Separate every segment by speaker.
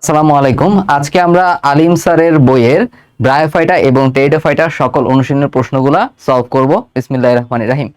Speaker 1: আসসালামু আলাইকুম। আজকে আমরা আলিম স্যারের বইয়ের ব্রায়োফাইটা এবং টেরিডোফাইটা সকল অনুশীলনের প্রশ্নগুলা সলভ করব। বিসমিল্লাহির রহমানির রাহিম।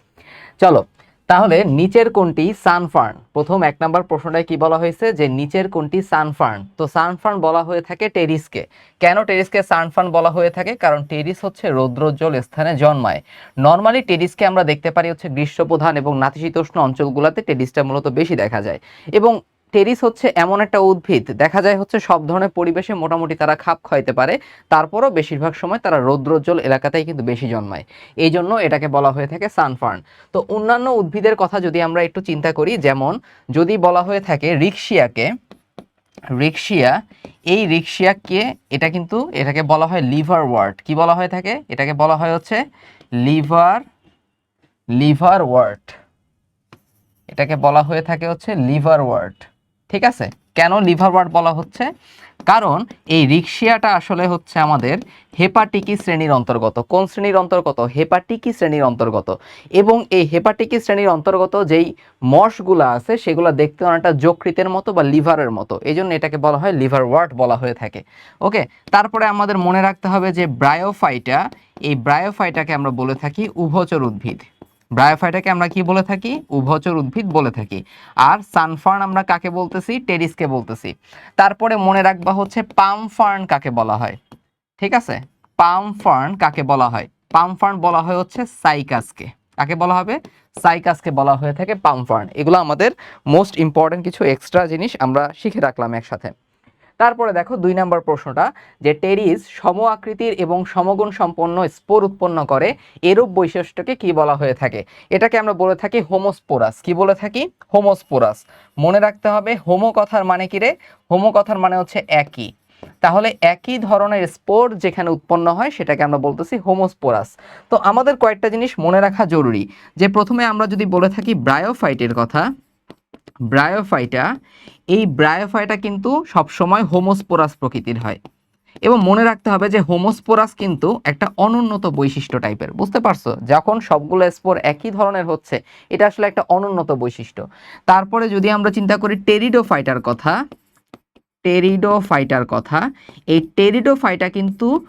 Speaker 1: চলো, তাহলে নিচের কোনটি সানফার্ন প্রথম এক নম্বর প্রশ্নটায় কি বলা হয়েছে? যে নিচের কোনটি সানফার্ন তো সানফার্ন বলা হয়ে থাকে টেরিসকে কেন টেরিসকে সানফার্ন বলা হয়ে থাকে? কারণ টেরিস হচ্ছে রৌদ্রোজ্জ্বল স্থানে জন্মায়। নর্মালি টেরিসকে আমরা দেখতে পারি হচ্ছে গ্রীষ্মপ্রধান এবং নাতিশীতোষ্ণ অঞ্চলগুলোতে টেরিসটা মূলত বেশি দেখা যায়। এবং টেরিস হচ্ছে এমন একটা উদ্ভিদ। দেখা যায় হচ্ছে সব ধরনের পরিবেশে মোটামুটি তারা খাপ খাইতে পারে। তারপরও বেশিরভাগ সময় তারা রৌদ্রোজ্জ্বল এলাকাতেই কিন্তু বেশি জন্মায়। এই জন্য এটাকে বলা হয়ে থাকে সানফার্ন। তো অন্যান্য উদ্ভিদের কথা যদি আমরা একটু চিন্তা করি, যেমন যদি বলা হয়ে থাকে রিক্সিয়াকে রিক্সিয়া এই রিক্সিয়াকে এটা কিন্তু এটাকে বলা হয় লিভার ওয়ার্ড। কি বলা হয়ে থাকে? এটাকে বলা হয় হচ্ছে লিভার লিভার ওয়ার্ড। এটাকে বলা হয়ে থাকে হচ্ছে লিভার ওয়ার্ড। ঠিক আছে? কেন লিভার ওয়ার্ড বলা হচ্ছে? কারণ এই রিক্সিয়াটা আসলে হচ্ছে আমাদের হেপাটিকি শ্রেণির অন্তর্গত। কোন শ্রেণির অন্তর্গত? হেপাটিকি শ্রেণির অন্তর্গত। এবং এই হেপাটিকি শ্রেণির অন্তর্গত যেই মশগুলো আছে, সেগুলো দেখতে অনেকটা যকৃতের মতো বা লিভারের মতো। এই জন্য এটাকে বলা হয় লিভার ওয়ার্ড বলা হয়ে থাকে। ওকে? তারপরে আমাদের মনে রাখতে হবে যে ব্রায়োফাইটা, এই ব্রায়োফাইটাকে আমরা বলে থাকি উভচর উদ্ভিদ। ব্রায়োফাইটাকে আমরা কি বলে থাকি? উভচর উদ্ভিদ বলে থাকি। আর সানফার্ন আমরা কাকে বলতেছি? টেরিসকে বলতেছি। তারপরে মনে রাখবা হচ্ছে পাম ফার্ন কাকে বলা হয়। ঠিক আছে? পাম ফার্ন কাকে বলা হয়? পাম ফার্ন বলা হয় হচ্ছে সাইকাসকে। কাকে বলা হবে? সাইকাসকে বলা হয়ে থাকে পাম ফার্ন এগুলো আমাদের মোস্ট ইম্পর্টেন্ট কিছু এক্সট্রা জিনিস আমরা শিখে রাখলাম একসাথে। তারপরে দেখো দুই নম্বর প্রশ্নটা, যে টেরিস সম আকৃতির এবং সমগুণ সম্পন্ন স্পোর উৎপন্ন করে, এরূপ বৈশিষ্ট্যকে কি বলা হয়ে থাকে? এটাকে আমরা বলে থাকি হোমোস্পোরাস। কি বলে থাকি? হোমোস্পোরাস। মনে রাখতে হবে, হোমো কথার মানে কি রে? হোমো কথার মানে হচ্ছে একই। তাহলে একই ধরনের স্পোর যেখানে উৎপন্ন হয়, সেটাকে আমরা বলতেছি হোমোস্পোরাস। তো আমাদের কয়েকটা জিনিস মনে রাখা জরুরি। যে প্রথমে আমরা যদি বলে থাকি ব্রায়োফাইটের কথা ব্রায়োফাইটা, এই ব্রায়োফাইটা কিন্তু সবসময় হোমোস্পোরাস প্রকৃতির হয়। এবং মনে রাখতে হবে যে হোমোস্পোরাস কিন্তু একটা অনুন্নত বৈশিষ্ট্য টাইপের, বুঝতে পারছ? যখন সবগুলো স্পোর একই ধরনের হচ্ছে, এটা আসলে একটা অনুন্নত বৈশিষ্ট্য। তারপরে যদি আমরা চিন্তা করি টেরিডোফাইটার কথা টেরিডোফাইটার কথা, এই টেরিডোফাইটা কিন্তু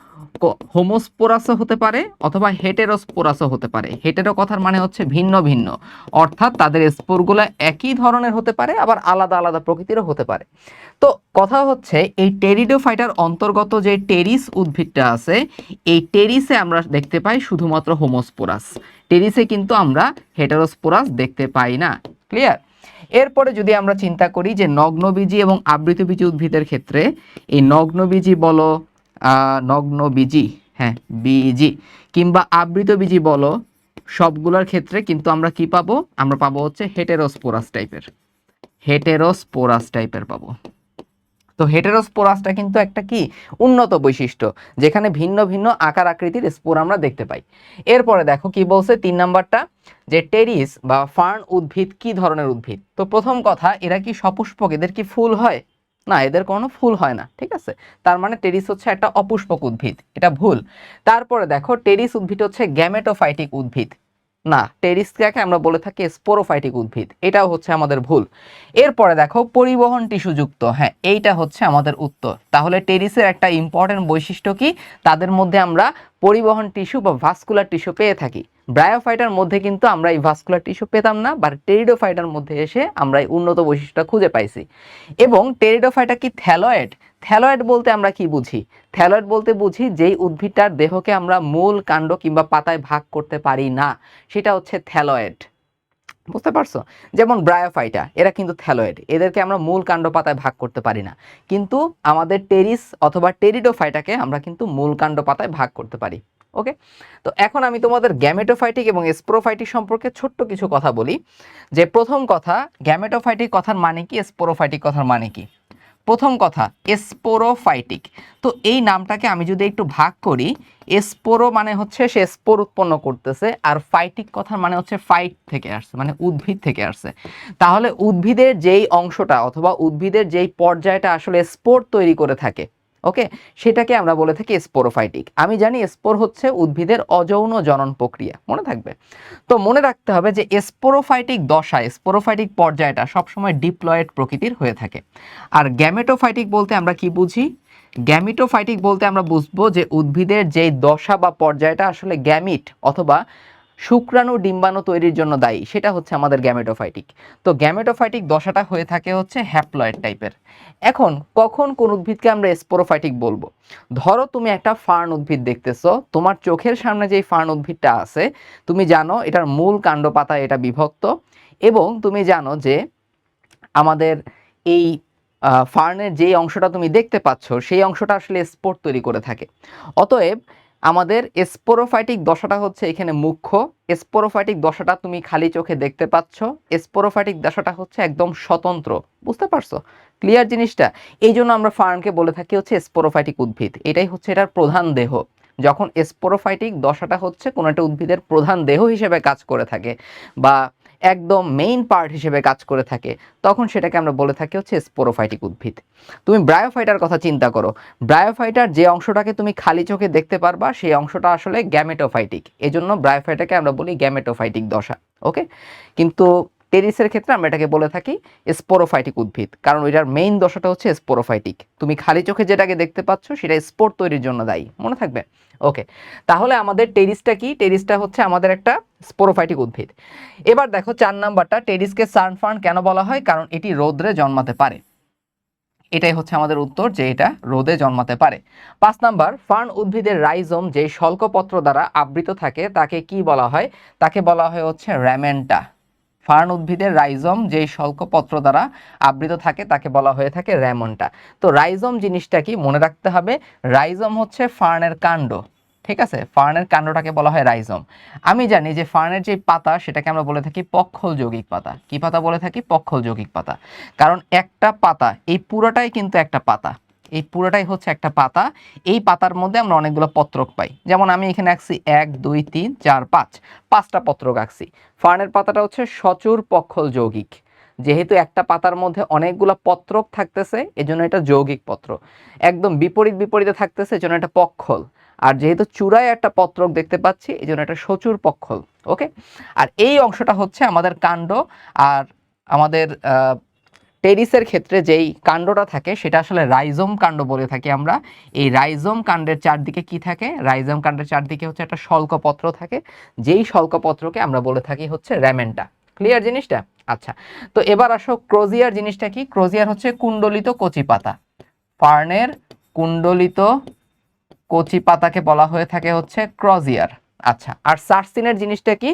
Speaker 1: হোমোস্পোরাসও হতে পারে অথবা হেটেরোস্পোরাসও হতে পারে। হেটেরো কথার মানে হচ্ছে ভিন্ন ভিন্ন। অর্থাৎ তাদের স্পোরগুলো একই ধরনের হতে পারে, আবার আলাদা আলাদা প্রকৃতিরও হতে পারে। তো কথা হচ্ছে এই টেরিডোফাইটার অন্তর্গত যে টেরিস উদ্ভিদটা আছে, এই টেরিসে আমরা দেখতে পাই শুধুমাত্র হোমোস্পোরাস। টেরিসে কিন্তু আমরা হেটেরোস্পোরাস দেখতে পাই না। ক্লিয়ার? এরপরে যদি আমরা চিন্তা করি যে নগ্নবীজি এবং আবৃতবীজি উদ্ভিদের ক্ষেত্রে, এই নগ্নবীজি বলো আহ, নগ্নবীজি হ্যাঁ বীজি কিংবা আবৃতবীজি বলো সবগুলোর ক্ষেত্রে কিন্তু আমরা কি পাবো? আমরা পাবো হচ্ছে হেটেরোস্পোরাস টাইপের হেটেরোস্পোরাস টাইপের পাবো। তো হেটেরোস্পোরাসটা কিন্তু একটা কি? উন্নত বৈশিষ্ট্য যেখানে ভিন্ন ভিন্ন আকার আকৃতির স্পোর আমরা দেখতে পাই। এরপরে দেখো কি বলছে তিন নাম্বারটা যে টেরিস বা ফার্ন উদ্ভিদ কি ধরনের উদ্ভিদ? তো প্রথম কথা এরা কি সপুষ্পক? এদের কি ফুল হয়? না, এদের কোনো ফুল হয় না, ঠিক আছে? তার মানে টেরিস হচ্ছে একটা অপুষ্পক উদ্ভিদ, এটা ভুল। তারপরে দেখো, টেরিস উদ্ভিদ হচ্ছে গ্যামেটোফাইটিক উদ্ভিদ। না টেরিসকে আমরা বলে থাকি স্পোরোফাইটিক উদ্ভিদ, এটাও হচ্ছে আমাদের ভুল। এরপরে দেখো, পরিবহন টিস্যুযুক্ত হ্যাঁ এইটা হচ্ছে আমাদের উত্তর। তাহলে টেরিসের একটা ইম্পর্টেন্ট বৈশিষ্ট্য কি? তাদের মধ্যে আমরা পরিবহন টিস্যু বা ভাস্কুলার টিস্যু পেয়ে থাকি। ব্রায়োফাইটার মধ্যে কিন্তু আমরা এই ভাস্কুলার টিস্যু পেতাম না বা টেরিডোফাইটার মধ্যে এসে আমরা এই উন্নত বৈশিষ্ট্যটা খুঁজে পাইছি। এবং টেরিডোফাইটা কি থ্যালয়েড থ্যালয়েড বলতে আমরা কি বুঝি? থ্যালয়েড বলতে বুঝি যেই উদ্ভিদটার দেহকে আমরা মূল কাণ্ড কিংবা পাতায় ভাগ করতে পারি না, সেটা হচ্ছে থ্যালয়েড বুঝতে পারছ? যেমন ব্রায়োফাইটা এরা কিন্তু থ্যালয়েড এদেরকে আমরা মূল কাণ্ড পাতায় ভাগ করতে পারি না। কিন্তু আমাদের টেরিস অথবা টেরিডোফাইটাকে আমরা কিন্তু মূল কাণ্ড পাতায় ভাগ করতে পারি। ওকে তো এখন আমি তোমাদের গ্যামেটোফাইটিক এবং স্পোরোফাইটিক সম্পর্কে ছোট্ট কিছু কথা বলি। যে প্রথম কথা গ্যামেটোফাইটিক কথার মানে কি স্পোরোফাইটিক কথার মানে কি? প্রথম কথা স্পোরোফাইটিক তো এই নামটাকে আমি যদি একটু ভাগ করি স্পোরো মানে হচ্ছে সে স্পোর উৎপন্ন করতেছে, আর ফাইটিক কথার মানে হচ্ছে ফাইট থেকে আসছে মানে উদ্ভিদ থেকে আসছে। তাহলে উদ্ভিদের যেই অংশটা অথবা উদ্ভিদের যেই পর্যায়টা আসলে স্পোর তৈরি করে থাকে ওকে সেটাকে আমরা বলে থাকি স্পোরোফাইটিক আমি জানি স্পোর হচ্ছে উদ্ভিদের অযৌন জনন প্রক্রিয়া, মনে থাকবে? তো মনে রাখতে হবে যে স্পোরোফাইটিক দশা স্পোরোফাইটিক পর্যায়টা সবসময় ডিপ্লয়েড প্রকৃতির হয়ে থাকে। আর গ্যামেটোফাইটিক বলতে আমরা কি বুঝি? গ্যামিটোফাইটিক বলতে আমরা বুঝব যে উদ্ভিদের যেই দশা বা পর্যায়টা আসলে গ্যামিট অথবা শুক্রাণু ডিম্বাণু তৈরির জন্য দায়ী। সেটা হচ্ছে আমাদের গ্যামেটোফাইটিক। তো গ্যামেটোফাইটিক দশাটা হয়ে থাকে হচ্ছে হ্যাপ্লয়েড টাইপের। এখন কখন কোন উদ্ভিদকে আমরা স্পোরোফাইটিক বলব? ধরো তুমি একটা ফার্ন উদ্ভিদ দেখতেছো, তোমার চোখের সামনে যেই ফার্ন উদ্ভিদটা আছে, তুমি জানো এটার মূল কাণ্ড পাতা এটা বিভক্ত এবং তুমি জানো যে আমাদের এই ফার্নের যেই অংশটা তুমি দেখতে পাচ্ছ, সেই অংশটা আসলে স্পোর্ট তৈরি করে থাকে। অতএব আমাদের স্পোরোফাইটিক দশাটা হচ্ছে এখানে মুখ্য। স্পোরোফাইটিক দশাটা তুমি খালি চোখে দেখতে পাচ্ছ। স্পোরোফাইটিক দশাটা হচ্ছে একদম স্বতন্ত্র। বুঝতে পারছ? ক্লিয়ার জিনিসটা? এই জন্য আমরা ফার্নকে বলে থাকি হচ্ছে স্পোরোফাইটিক উদ্ভিদ। এটাই হচ্ছে এটার প্রধান দেহ। যখন স্পোরোফাইটিক দশাটা হচ্ছে কোনো একটা উদ্ভিদের প্রধান দেহ হিসেবে কাজ করে থাকে বা একদম মেইন পার্ট হিসেবে কাজ করে থাকে। তখন সেটাকে আমরা বলে থাকি হচ্ছে স্পোরোফাইটিক উদ্ভিদ। তুমি ব্রায়োফাইটার কথা চিন্তা করো। ব্রায়োফাইটার যে অংশটাকে তুমি খালি চোখে দেখতে পারবা, সেই অংশটা আসলে গ্যামেটোফাইটিক এজন্য ব্রায়োফাইটাকে আমরা বলি গ্যামেটোফাইটিক দশা ওকে কিন্তু টেরিসের ক্ষেত্রে আমরা এটাকে বলে থাকি স্পোরোফাইটিক উদ্ভিদ। কারণ ওইটার মেইন দশাটা হচ্ছে স্পোরোফাইটিক তুমি খালি চোখে যেটাকে দেখতে পাচ্ছ সেটা স্পোর তৈরির জন্য দায়ী। মনে থাকবে? ওকে তাহলে আমাদের টেরিসটা কি? টেরিসটা হচ্ছে আমাদের একটা স্পোরোফাইটিক উদ্ভিদ। এবার দেখো চার নাম্বারটা, টেরিসকে সানফার্ন কেন বলা হয়? কারণ এটি রৌদ্রে জন্মাতে পারে। এটাই হচ্ছে আমাদের উত্তর যে এটা রোদে জন্মাতে পারে। পাঁচ নাম্বার, ফার্ন উদ্ভিদের রাইজোম যে শল্কপত্র দ্বারা আবৃত থাকে, তাকে কি বলা হয়? তাকে বলা হয় হচ্ছে র্যামেন্টা। ফার্ন উদ্ভিদের রাইজম যে শল্কপত্র দ্বারা আবৃত থাকে, তাকে বলা হয়ে থাকে র্যামনটা। তো রাইজোম জিনিসটা কি? মনে রাখতে হবে, রাইজম হচ্ছে ফার্নের কাণ্ড। ঠিক আছে? ফার্নের কাণ্ডটাকে বলা হয় রাইজম। আমি জানি যে ফার্নের যে পাতা, সেটাকে আমরা বলে থাকি পক্ষল যৌগিক পাতা। কি পাতা বলে থাকি? পক্ষল যৌগিক পাতা। কারণ একটা পাতা, এই পুরোটাই কিন্তু একটা পাতা। এই পুরোটাই হচ্ছে একটা পাতা। এই পাতার মধ্যে আমরা অনেকগুলো পত্রক পাই। যেমন আমি এখানে আঁকছি এক, দুই, তিন, চার, পাঁচ। পাঁচটা পত্রক আঁকছি। ফার্নের পাতাটা হচ্ছে সচুর পক্ষল যৌগিক। যেহেতু একটা পাতার মধ্যে অনেকগুলো পত্রক থাকতেছে, এজন্য এটা যৌগিক পত্র একদম বিপরীত বিপরীতে থাকতেছে, এজন্য এটা পক্ষল। আর যেহেতু চূড়ায় একটা পত্রক দেখতে পাচ্ছি এই জন্য এটা সচুর পক্ষল। ওকে? আর এই অংশটা হচ্ছে আমাদের কাণ্ড, আর আমাদের টেরিসের ক্ষেত্রে যেই কাণ্ডটা থাকে, সেটা আসলে রাইজোম কাণ্ড বলে থাকি আমরা। এই রাইজোম কাণ্ডের চারদিকে কি থাকে? রাইজোম কাণ্ডের চারদিকে হচ্ছে একটা শল্কপত্র থাকে। যেই শল্কপত্রকে আমরা বলে থাকি হচ্ছে র্যামেন্টা। ক্লিয়ার জিনিসটা? আচ্ছা তো এবার আসো ক্রোজিয়ার জিনিসটা কি? ক্রোজিয়ার হচ্ছে কুণ্ডলিত কচি পাতা। ফার্নের কুণ্ডলিত কচি পাতাকে বলা হয়ে থাকে হচ্ছে ক্রজিয়ার। আচ্ছা আর সার্সিনের জিনিসটা কি?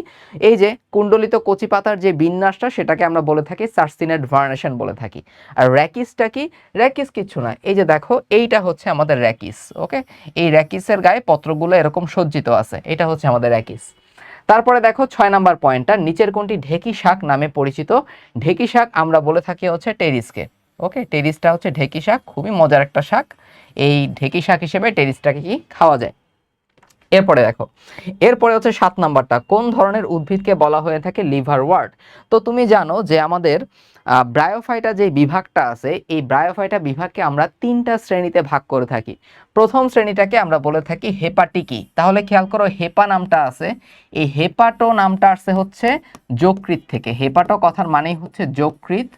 Speaker 1: এই যে কুণ্ডলিত কচি পাতার যে বিন্যাসটা, সেটাকে আমরা বলে থাকি সার্সিনেট ভার্নেশন বলে থাকি। আর র্যাকিসটা কি? র্যাকিস কিছু না এই যে দেখো, এইটা হচ্ছে আমাদের র্যাকিস, ওকে? এই র্যাকিসের গায়ে পত্রগুলো এরকম সজ্জিত আছে। এটা হচ্ছে আমাদের র্যাকিস। তারপরে দেখো ছয় নাম্বার পয়েন্টটা, নিচের কোনটি? ঢেকি শাক নামে পরিচিত। ঢেকি শাক আমরা বলে থাকি হচ্ছে টেরিসকে, ওকে? টেরিসটা হচ্ছে ঢেকি শাক, খুবই মজার একটা শাক। এই ঢেকি শাক হিসেবে টেরিসটাকে কি? খাওয়া যায়। এরপরে দেখো, এরপরে হচ্ছে সাত নাম্বারটা, কোন ধরনের উদ্ভিদকে বলা হয়ে থাকে লিভার ওয়ার্ড? তো তুমি জানো যে আমাদের ব্রায়োফাইটা যে বিভাগটা আছে, এই ব্রায়োফাইটা বিভাগকে আমরা তিনটা শ্রেণীতে ভাগ করে থাকি। প্রথম শ্রেণীটাকে আমরা বলে থাকি হেপাটিকি তাহলে খেয়াল করো হেপা নামটা আছে, এই হেপাটো নামটা আসছে হচ্ছে যকৃত থেকে। হেপাটো কথার মানেই হচ্ছে যকৃত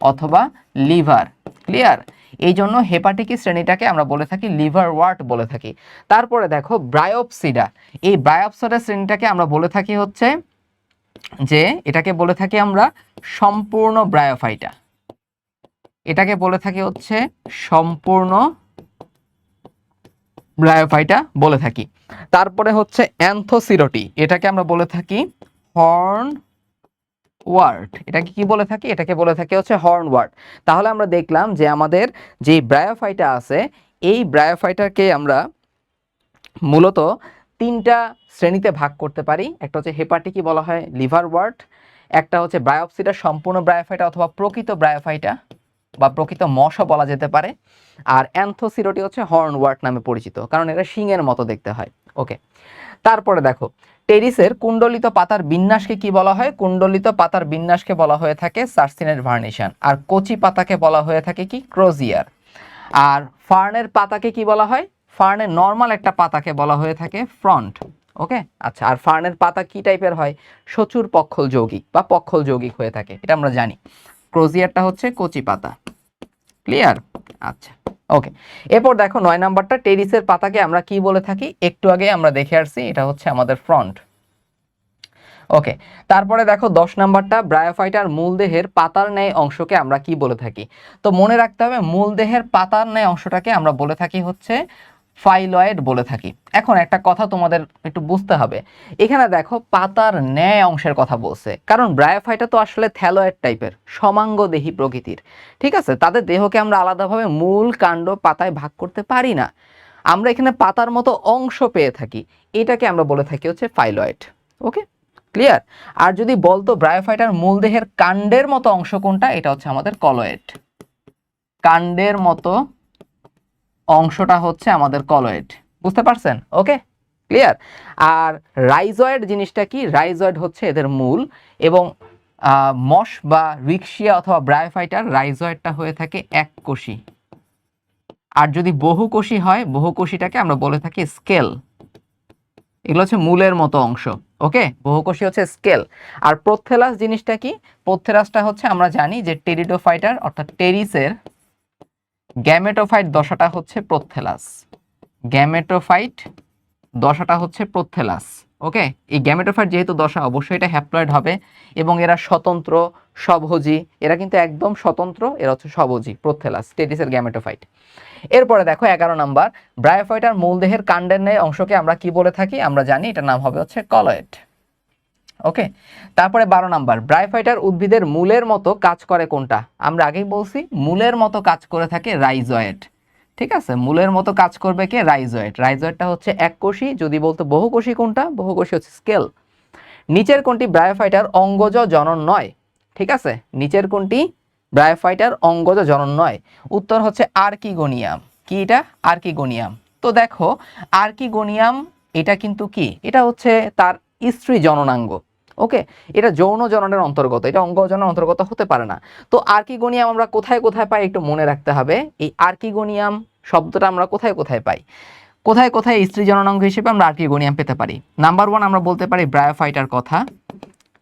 Speaker 1: অথবা লিভার, ক্লিয়ার? এই জন্য হেপাটিকি শ্রেণীটাকে আমরা বলে থাকি লিভার ওয়ার্ট বলে থাকি। তারপরে দেখো ব্রায়োপসিডা। এই ব্রায়োপসিডা শ্রেণীটাকে আমরা বলে থাকি হচ্ছে যে, এটাকে বলে থাকি আমরা সম্পূর্ণ ব্রায়োফাইটা। এটাকে বলে থাকি হচ্ছে সম্পূর্ণ ব্রায়োফাইটা বলে থাকি। তারপরে হচ্ছে অ্যান্থোসিরোটি এটাকে আমরা বলে থাকি হর্ন ওয়ার্ড এটাকে কি বলে থাকি? এটাকে বলে থাকি হচ্ছে হর্ন ওয়ার্ড তাহলে আমরা দেখলাম যে আমাদের যে ব্রায়োফাইটা আছে, এই ব্রায়োফাইটাকে আমরা মূলত তিনটা শ্রেণীতে ভাগ করতে পারি। একটা হচ্ছে হেপাটিকি বলা হয় লিভার ওয়ার্ড একটা হচ্ছে ব্রায়োপসিটা সম্পূর্ণ ব্রায়োফাইটা অথবা প্রকৃত ব্রায়োফাইটা বা প্রকৃত মশা বলা যেতে পারে। আর অ্যান্থোসিরোটি হচ্ছে হর্ন ওয়ার্ড নামে পরিচিত, কারণ এটা শিংয়ের মতো দেখতে হয়। ওকে তারপরে দেখো টেরিসের কুণ্ডলিত পাতার বিন্যাসকে কি বলা হয়? কুণ্ডলিত পাতার বিন্যাসকে বলা হয়ে থাকে সার্সিনেট ভার্নিশন আর কচি পাতাকে বলা হয়ে থাকে কি? ক্রোজিয়ার। আর ফার্নের পাতাকে কি বলা হয়? ফার্নের নর্মাল একটা পাতাকে বলা হয়ে থাকে ফ্রন্ট। ওকে? আচ্ছা আর ফার্নের পাতা কি টাইপের হয়? প্রচুর পক্ষল যৌগিক বা পক্ষল যৌগিক হয়ে থাকে, এটা আমরা জানি। ক্রোজিয়ারটা হচ্ছে কচি পাতা। ক্লিয়ার? আচ্ছা। ওকে এরপর দেখো নয় নাম্বারটা, টেরিসের পাতাকে আমরা কি বলে থাকি? একটু আগে আমরা দেখে আসছি, এটা হচ্ছে আমাদের ফ্রন্ট ওকে তারপরে দেখো দশ নাম্বারটা ব্রায়োফাইটার মূল দেহের পাতার ন্যায় অংশকে আমরা কি বলে থাকি? তো মনে রাখতে হবে মূল দেহের পাতার ন্যায় অংশটাকে আমরা বলে থাকি হচ্ছে ফাইলয়েড বলে থাকি। এখন একটা কথা তোমাদের একটু বুঝতে হবে। এখানে দেখো পাতার ন্যায় অংশের কথা বলছে। কারণ ব্রায়োফাইটা তো আসলে থ্যালয়েড টাইপের সমাঙ্গ সমাঙ্গদেহী প্রকৃতির। ঠিক আছে? তাদের দেহকে আমরা আলাদাভাবে মূল কাণ্ড পাতায় ভাগ করতে পারি না। আমরা এখানে পাতার মতো অংশ পেয়ে থাকি। এটাকে আমরা বলে থাকি হচ্ছে ফাইলয়েড। ওকে? ক্লিয়ার? আর যদি বলতো ব্রায়োফাইটার মূল দেহের কাণ্ডের মতো অংশ কোনটা, এটা হচ্ছে আমাদের কলয়েড। কাণ্ডের মতো অংশটা হচ্ছে আমাদের কলয়েড। বুঝতে পারছেন? ওকে? ক্লিয়ার আর রাইজয়েড জিনিসটা কি? রাইজয়েড হচ্ছে এদের মূল এবং মশ বা রিক্সিয়া অথবা ব্রায়োফাইটার রাইজয়েডটা হয়ে থাকে এক কোষী। আর যদি বহুকোষী হয় বহুকোষীটাকে আমরা বলে থাকি স্কেল। এগুলো হচ্ছে মূলের মতো অংশ, ওকে? বহুকোষী হচ্ছে স্কেল। আর প্রোথেলাস জিনিসটা কি? প্রোথেলাসটা হচ্ছে আমরা জানি যে টেরিডোফাইটার অর্থাৎ টেরিসের গ্যামেটোফাইট দশাটা হচ্ছে প্রোথেলাস। গ্যামেটোফাইট দশাটা হচ্ছে প্রোথেলাস, ওকে? এই গ্যামেটোফাইট যেহেতু দশা, অবশ্যই এটা হ্যাপ্লয়েড হবে এবং এরা স্বতন্ত্র স্বভোজী এরা কিন্তু একদম স্বতন্ত্র, এরা হচ্ছে স্বভোজী প্রোথেলাস টেরিসের গ্যামেটোফাইট। এরপরে দেখো, এগারো নাম্বার ব্রায়োফাইটার মূলদেহের কাণ্ডের ন্যায় অংশকে আমরা কি বলে থাকি? আমরা জানি এটার নাম হবে হচ্ছে কলয়েড। ওকে? তারপরে বারো নাম্বার ব্রায়োফাইটার উদ্ভিদের মূলের মতো কাজ করে কোনটা? আমরা আগেই বলছি, মূলের মতো কাজ করে থাকে রাইজয়েড। ঠিক আছে? মূলের মতো কাজ করবে কে? রাইজয়েড। রাইজয়েডটা হচ্ছে এককোষী যদি বলতো বহুকোষী কোনটা? বহুকোষী হচ্ছে স্কেল। নিচের কোনটি ব্রায়োফাইটার অঙ্গজ জনন নয়? ঠিক আছে? নিচের কোনটি ব্রায়োফাইটার অঙ্গজ জনন নয়? উত্তর হচ্ছে আর্কিগোনিয়াম। কি এটা? আর্কিগোনিয়াম। তো দেখো, আর্কিগোনিয়াম এটা কিন্তু কি? এটা হচ্ছে তার স্ত্রী জননাঙ্গ ওকে এটা যৌন জননের অন্তর্গত, এটা অঙ্গ জননের অন্তর্গত হতে পারে না। তো আর্কিগোনিয়াম আমরা কোথায় কোথায় পাই একটু মনে রাখতে হবে। এই আর্কিগোনিয়াম শব্দটা আমরা কোথায় কোথায় পাই? কোথায় কোথায় স্ত্রী জননাঙ্গ হিসেবে আমরা আর্কিগোনিয়াম পেতে পারি? নাম্বার ওয়ান আমরা বলতে পারি ব্রায়োফাইটার কথা।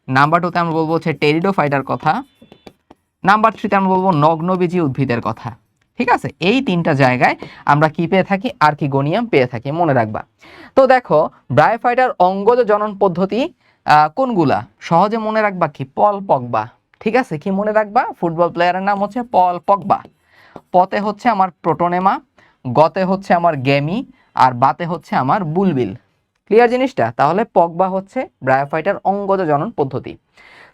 Speaker 1: নাম্বার টুতে আমরা বলব হচ্ছে টেরিডোফাইটার কথা। নাম্বার থ্রিতে আমরা বলব নগ্নবীজী উদ্ভিদের কথা। ঠিক আছে? এই তিনটা জায়গায় আমরা কি পেয়ে থাকি? আর্কিগোনিয়াম পেয়ে থাকি, মনে রাখবা। তো দেখো, ব্রায়োফাইটার অঙ্গজ জনন পদ্ধতি কোনগুলা? সহজে মনে রাখবা কি? পল পকবা ঠিক আছে? কি মনে রাখবা? ফুটবল প্লেয়ারের নাম হচ্ছে পল পকবা পতে হচ্ছে আমার প্রোটোনেমা, গতে হচ্ছে আমার গেমি, আর বাতে হচ্ছে আমার বুলবিল। ক্লিয়ার জিনিসটা? তাহলে পকবা হচ্ছে ব্রায়োফাইটার অঙ্গজ জনন পদ্ধতি।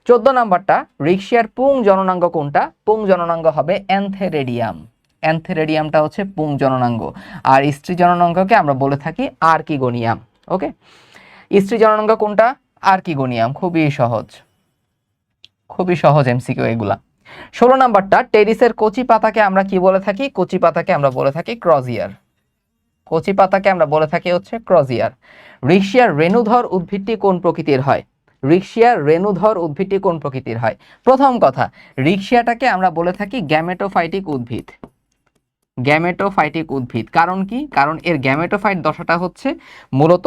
Speaker 1: চোদ্দ নাম্বারটা রিক্সিয়ার পুং জননাঙ্গ কোনটা? পুং জননাঙ্গ হবে অ্যান্থেরেডিয়াম অ্যান্থেরেডিয়ামটা হচ্ছে পুং জননাঙ্গ। আর স্ত্রী জননাঙ্গকে আমরা বলে থাকি আর্কিগোনিয়াম, ওকে? স্ত্রী জননাঙ্গ কোনটা? আর্কিগোনিয়াম, খুবই সহজ। খুবই সহজ এমসিকিউ এগুলা। ষোলো নাম্বারটা, টেরিসের কচি পাতাকে আমরা কি বলে থাকি? কচি পাতাকে আমরা বলে থাকি ক্রজিয়ার। কচি পাতাকে আমরা বলে থাকি হচ্ছে ক্রজিয়ার। রিক্সিয়ার রেণুধর উদ্ভিদটি কোন প্রকৃতির হয়? রিক্সিয়ার রেণুধর উদ্ভিদটি কোন প্রকৃতির হয়? প্রথম কথা রিক্সিয়াটাকে আমরা বলে থাকি গ্যামেটোফাইটিক উদ্ভিদ। গ্যামেটোফাইটিক উদ্ভিদ। কারণ কি? কারণ এর গ্যামেটোফাইট দশাটা হচ্ছে মূলত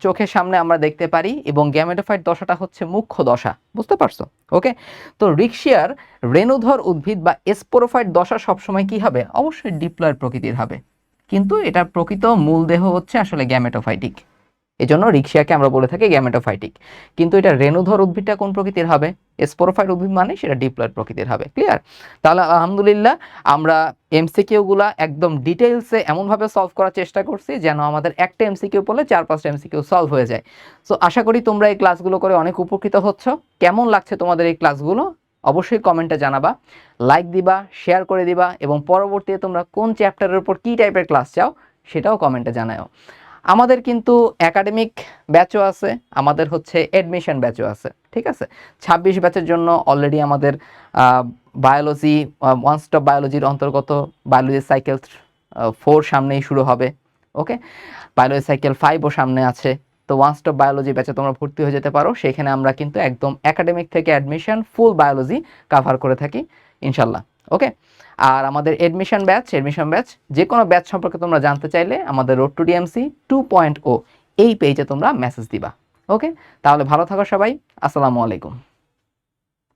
Speaker 1: চোখের সামনে আমরা দেখতে পারি এবং গ্যামেটোফাইট দশাটা হচ্ছে মুখ্য দশা। বুঝতে পারছ? ওকে? তো রিক্সিয়ার রেণুধর উদ্ভিদ বা এসপোরোফাইট দশা সবসময় কি হবে? অবশ্যই ডিপ্লয়ের প্রকৃতির হবে। কিন্তু এটার প্রকৃত মূল দেহ হচ্ছে আসলে গ্যামেটোফাইটিক। এজন্য রিক্সিয়াকে আমরা বলে থাকি গ্যামেটোফাইটিক কিন্তু এটা রেণুধর উদ্ভিদটা কোন প্রকৃতির হবে? স্পোরোফাইট উদ্ভিদ মানে সেটা ডিপ্লয়েড প্রকৃতির হবে ক্লিয়ার তাহলে আলহামদুলিল্লাহ আমরা এমসিকিউগুলা একদম ডিটেলসে এমনভাবে সলভ করার চেষ্টা করছি যেন আমাদের একটা এমসিকিউ পড়লে চার পাঁচটা এমসিকিউ সলভ হয়ে যায়। সো আশা করি তোমরা এই ক্লাসগুলো করে অনেক উপকৃত হচ্ছ। কেমন লাগছে তোমাদের এই ক্লাসগুলো অবশ্যই কমেন্টে জানাবা লাইক দিবা শেয়ার করে দিবা এবং পরবর্তীতে তোমরা কোন চ্যাপ্টারের উপর কী টাইপের ক্লাস চাও সেটাও কমেন্টে জানাও আমাদের কিন্তু একাডেমিক ব্যাচও আছে, আমাদের হচ্ছে অ্যাডমিশন ব্যাচও আছে, ঠিক আছে? ছাব্বিশ ব্যাচের জন্য অলরেডি আমাদের বায়োলজি ওয়ান স্টপ বায়োলজির অন্তর্গত বায়োলজি সাইকেল ফোর সামনেই শুরু হবে ওকে বায়োলজি সাইকেল ফাইভও সামনে আছে, তো ওয়ান স্টপ বায়োলজি ব্যাচে তোমরা ভর্তি হয়ে যেতে পারো, সেখানে আমরা কিন্তু একদম একাডেমিক থেকে অ্যাডমিশন ফুল বায়োলজি কাভার করে থাকি, ইনশাল্লাহ। ওকে? আর আমাদের এডমিশন ব্যাচ এডমিশন ব্যাচ যে কোনো ব্যাচ সম্পর্কে তোমরা জানতে চাইলে আমাদের road to DMC two point O এই পেজে তোমরা মেসেজ দিবা, ওকে? তাহলে ভালো থাকো সবাই, আসসালামু আলাইকুম।